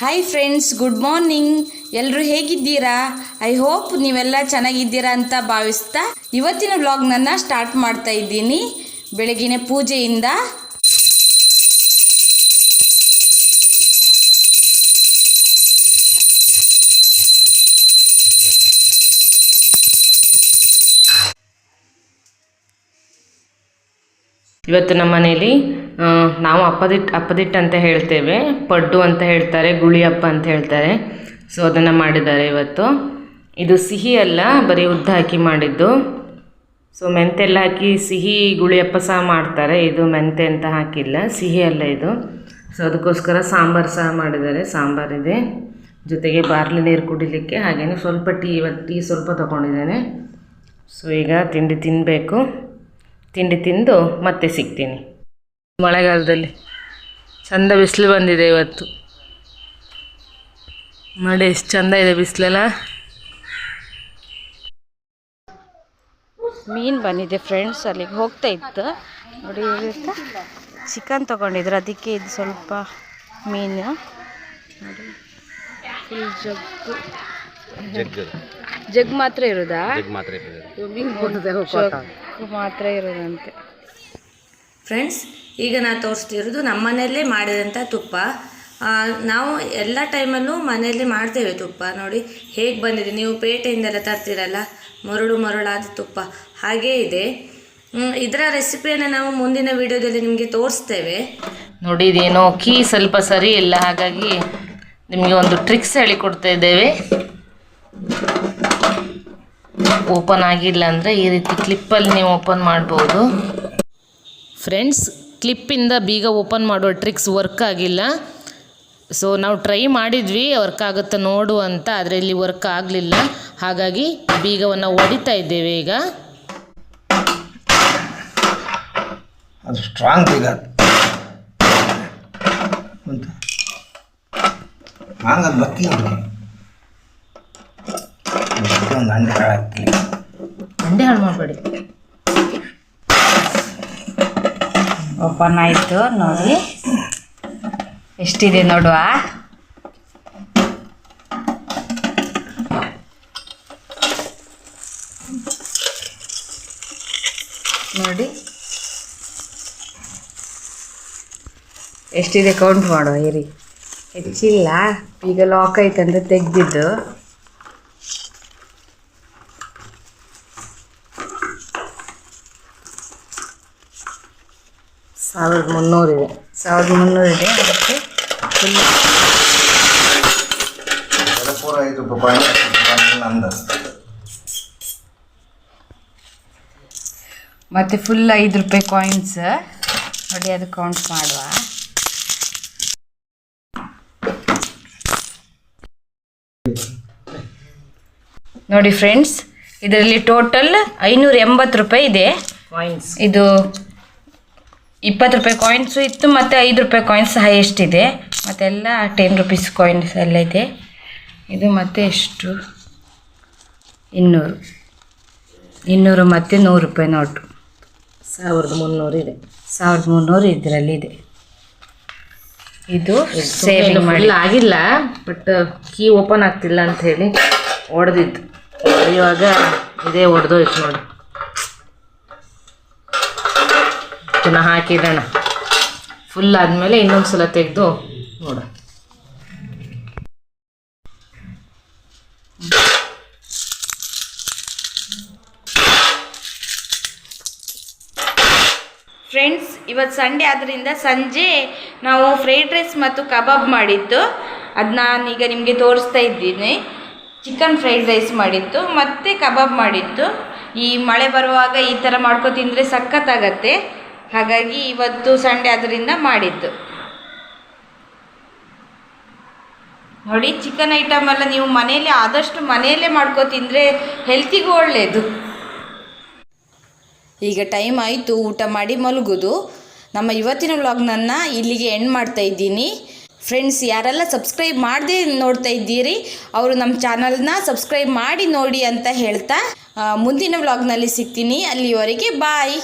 Hi friends good morning ಎಲ್ಲರೂ ಹೇಗಿದ್ದೀರಾ? I hope ನೀವೆಲ್ಲ ಚೆನ್ನಾಗಿದ್ದೀರಾ ಅಂತ ಭಾವಿಸ್ತಾ ಇವತ್ತಿನ ವ್ಲಾಗ್ನನ್ನು ಸ್ಟಾರ್ಟ್ ಮಾಡ್ತಾ ಇದ್ದೀನಿ. ಬೆಳಗಿನ ಪೂಜೆಯಿಂದ. ಇವತ್ತು ನಮ್ಮ ಮನೇಲಿ ನಾವು ಅಪ್ಪದಿಟ್ಟು ಅಪ್ಪದಿಟ್ಟು ಅಂತ ಹೇಳ್ತೇವೆ, ಪಡ್ಡು ಅಂತ ಹೇಳ್ತಾರೆ, ಗುಳಿ ಅಪ್ಪ ಅಂತ ಹೇಳ್ತಾರೆ. ಸೊ ಅದನ್ನು ಮಾಡಿದ್ದಾರೆ ಇವತ್ತು. ಇದು ಸಿಹಿ ಅಲ್ಲ, ಬರೀ ಉದ್ದ ಹಾಕಿ ಮಾಡಿದ್ದು. ಸೊ ಮೆಂತೆ ಎಲ್ಲ ಹಾಕಿ ಸಿಹಿ ಗುಳಿಯಪ್ಪ ಸಹ ಮಾಡ್ತಾರೆ. ಇದು ಮೆಂತೆ ಅಂತ ಹಾಕಿಲ್ಲ, ಸಿಹಿ ಅಲ್ಲ ಇದು. ಸೊ ಅದಕ್ಕೋಸ್ಕರ ಸಾಂಬಾರು ಸಹ ಮಾಡಿದ್ದಾರೆ. ಸಾಂಬಾರಿದೆ ಜೊತೆಗೆ ಬಾರ್ಲಿ ನೀರು ಕುಡಿಲಿಕ್ಕೆ ಹಾಗೆಯೇ ಸ್ವಲ್ಪ ಟೀ ಇವತ್ತು ಟೀ ಸ್ವಲ್ಪ ತೊಗೊಂಡಿದ್ದೇನೆ. ಸೊ ಈಗ ತಿಂಡಿ ತಿನ್ನಬೇಕು ತಿಂಡಿ ತಿಂದು ಮತ್ತೆ ಸಿಗ್ತೀನಿ. ಮಳೆಗಾಲದಲ್ಲಿ ಚಂದ ಬಿಸಿಲು ಬಂದಿದೆ ಇವತ್ತು. ನೋಡಿ ಎಷ್ಟು ಚಂದ ಇದೆ ಬಿಸಿಲೆಲ್ಲ. ಮೀನು ಬಂದಿದೆ ಫ್ರೆಂಡ್ಸ್ ಅಲ್ಲಿಗೆ ಹೋಗ್ತಾ ಇತ್ತು. ನೋಡಿ ಚಿಕನ್ ತೊಗೊಂಡಿದ್ರು ಅದಕ್ಕೆ ಇದು ಸ್ವಲ್ಪ ಮೀನು. ನೋಡಿ ಫುಲ್ ಜಗ್ಗು ಜಗ್. ಜಗ್ ಮಾತ್ರ ಇರೋದಾ? ಮಾತ್ರ ಇರೋದಂತೆ. ಫ್ರೆಂಡ್ಸ್ ಈಗ ನಾನು ತೋರಿಸ್ತಿರೋದು ನಮ್ಮ ಮನೆಯಲ್ಲೇ ಮಾಡಿದಂಥ ತುಪ್ಪ. ನಾವು ಎಲ್ಲ ಟೈಮಲ್ಲೂ ಮನೆಯಲ್ಲೇ ಮಾಡ್ತೇವೆ ತುಪ್ಪ. ನೋಡಿ ಹೇಗೆ ಬಂದಿದೆ? ನೀವು ಪೇಟೆಯಿಂದೆಲ್ಲ ತರ್ತೀರಲ್ಲ ಮರಳು ಮರಳಾದ ತುಪ್ಪ. ಹಾಗೇ ಇದೆ. ಇದರ ರೆಸಿಪಿಯನ್ನು ನಾವು ಮುಂದಿನ ವಿಡಿಯೋದಲ್ಲಿ ನಿಮಗೆ ತೋರಿಸ್ತೇವೆ. ನೋಡಿ ಇದೇನೋ ಕೀ ಸ್ವಲ್ಪ ಸರಿ ಇಲ್ಲ. ಹಾಗಾಗಿ ನಿಮಗೆ ಒಂದು ಟ್ರಿಕ್ಸ್ ಹೇಳಿಕೊಡ್ತಾ ಇದ್ದೇವೆ. ಓಪನ್ ಆಗಿಲ್ಲ ಅಂದರೆ ಈ ರೀತಿ ಕ್ಲಿಪ್ಪಲ್ಲಿ ನೀವು ಓಪನ್ ಮಾಡ್ಬೋದು. ಫ್ರೆಂಡ್ಸ್ ಕ್ಲಿಪ್ಪಿಂದ ಬೀಗ ಓಪನ್ ಮಾಡುವ ಟ್ರಿಕ್ಸ್ ವರ್ಕ್ ಆಗಿಲ್ಲ. ಸೊ ನಾವು ಟ್ರೈ ಮಾಡಿದ್ವಿ ವರ್ಕ್ ಆಗುತ್ತಾ ನೋಡು ಅಂತ ಆದರೆ ಇಲ್ಲಿ ವರ್ಕ್ ಆಗಲಿಲ್ಲ. ಹಾಗಾಗಿ ಬೀಗವನ್ನು ಹೊಡಿತಾ ಇದ್ದೇವೆ ಈಗ. ಅದು ಸ್ಟ್ರಾಂಗ್ ಬೀಗ. ಅಂತ. ಬರ್ತೀನಿ ಒಂದು ಅಂಡೆ ಹಾಳಾಗ್ತಿಲ್ಲ ಅಂಡೆ ಹಾಳು ಮಾಡಬೇಡಿ. ಓಪನ್ ಆಯಿತು ನೋಡಿ. ಎಷ್ಟಿದೆ ನೋಡುವ? ನೋಡಿ. ಎಷ್ಟಿದೆ ಕೌಂಟ್ ಮಾಡುವ ಇರಿ ಹೆಚ್ಚಿಲ್ಲ. ಈಗ ಲಾಕ್ ಆಯ್ತಂತ ತೆಗ್ದಿದ್ದು. ಸಾವಿರದ ಮುನ್ನೂರಿದೆ ಸಾವಿರದ ಮುನ್ನೂರಿದೆ ಅದಕ್ಕೆ ಫುಲ್ ಮತ್ತು ಫುಲ್ ಐದು ರೂಪಾಯಿ ಕಾಯಿನ್ಸ್ ನೋಡಿ ಅದು ಕೌಂಟ್ ಮಾಡುವ. ನೋಡಿ ಫ್ರೆಂಡ್ಸ್ ಇದರಲ್ಲಿ ಟೋಟಲ್ ಐನೂರ ಎಂಬತ್ತು ರೂಪಾಯಿ ಇದೆ. ಕಾಯಿನ್ಸ್ ಇದು ಇಪ್ಪತ್ತು ರೂಪಾಯಿ ಕಾಯಿನ್ಸು ಇತ್ತು ಮತ್ತು ಐದು ರೂಪಾಯಿ ಕಾಯಿನ್ಸ್ ಹೈಯೆಸ್ಟ್ ಇದೆ ಮತ್ತೆಲ್ಲ ಟೆನ್ ರುಪೀಸ್ ಕಾಯಿನ್ಸ್ ಎಲ್ಲ ಇದೆ. ಇದು ಮತ್ತೆ ಎಷ್ಟು? ಇನ್ನೂರು. ಇನ್ನೂರು ಮತ್ತು ನೂರು ರೂಪಾಯಿ ನೋಟು. ಸಾವಿರದ ಮುನ್ನೂರು ಇದೆ. ಸಾವಿರದ ಮುನ್ನೂರು ಇದರಲ್ಲಿ ಇದೆ. ಇದು ಸೇವಿಂಗ್ ಮಾಡಿಲ್ಲ ಆಗಿಲ್ಲ ಬಟ್ ಕೀ ಓಪನ್ ಆಗ್ತಿಲ್ಲ ಅಂತ ಹೇಳಿ ಒಡೆದಿತ್ತು ಇವಾಗ ಇದೇ ಒಡೆದೋಯ್ತು ನೋಡಿ. ಪುನಃ ಹಾಕಿಡೋಣ ಫುಲ್ ಆದಮೇಲೆ ಇನ್ನೊಂದು ಸಲ ತೆಗೆದು ನೋಡ ಫ್ರೆಂಡ್ಸ್ ಇವತ್ತು ಸಂಡೇ ಆದ್ದರಿಂದ ಸಂಜೆ ನಾವು ಫ್ರೈಡ್ ರೈಸ್ ಮತ್ತು ಕಬಾಬ್ ಮಾಡಿತ್ತು ಅದು ನಾನೀಗ ನಿಮಗೆ ತೋರಿಸ್ತಾ ಇದ್ದೀನಿ. ಚಿಕನ್ ಫ್ರೈಡ್ ರೈಸ್ ಮಾಡಿತ್ತು ಮತ್ತು ಕಬಾಬ್ ಮಾಡಿತ್ತು ಈ ಮಳೆ ಬರುವಾಗ ಈ ಥರ ಮಾಡ್ಕೊ ತಿಂದರೆ ಸಖತ್ತಾಗತ್ತೆ. ಹಾಗಾಗಿ ಇವತ್ತು ಸಂಡೆ ಅದರಿಂದ ಮಾಡಿದ್ದು. ನೋಡಿ ಚಿಕನ್ ಐಟಮ್ ಎಲ್ಲ ನೀವು ಮನೆಯಲ್ಲೇ, ಆದಷ್ಟು ಮನೆಯಲ್ಲೇ ಮಾಡ್ಕೊ ತಿಂದರೆ ಹೆಲ್ತಿಗೂ ಒಳ್ಳೆಯದು ಈಗ ಟೈಮ್ ಆಯಿತು, ಊಟ ಮಾಡಿ ಮಲಗೋದು. ನಮ್ಮ ಇವತ್ತಿನ ವ್ಲಾಗ್ನನ್ನು ಇಲ್ಲಿಗೆ ಎಂಡ್ ಮಾಡ್ತಾ ಇದ್ದೀನಿ. ಫ್ರೆಂಡ್ಸ್ ಯಾರೆಲ್ಲ ಸಬ್ಸ್ಕ್ರೈಬ್ ಮಾಡದೆ ನೋಡ್ತಾ ಇದ್ದೀರಿ, ಅವರು ನಮ್ಮ ಚಾನಲ್ನ ಸಬ್ಸ್ಕ್ರೈಬ್ ಮಾಡಿ ನೋಡಿ ಅಂತ ಹೇಳ್ತಾ ಮುಂದಿನ ವ್ಲಾಗ್ನಲ್ಲಿ ಸಿಗ್ತೀನಿ. ಅಲ್ಲಿವರೆಗೆ ಬಾಯ್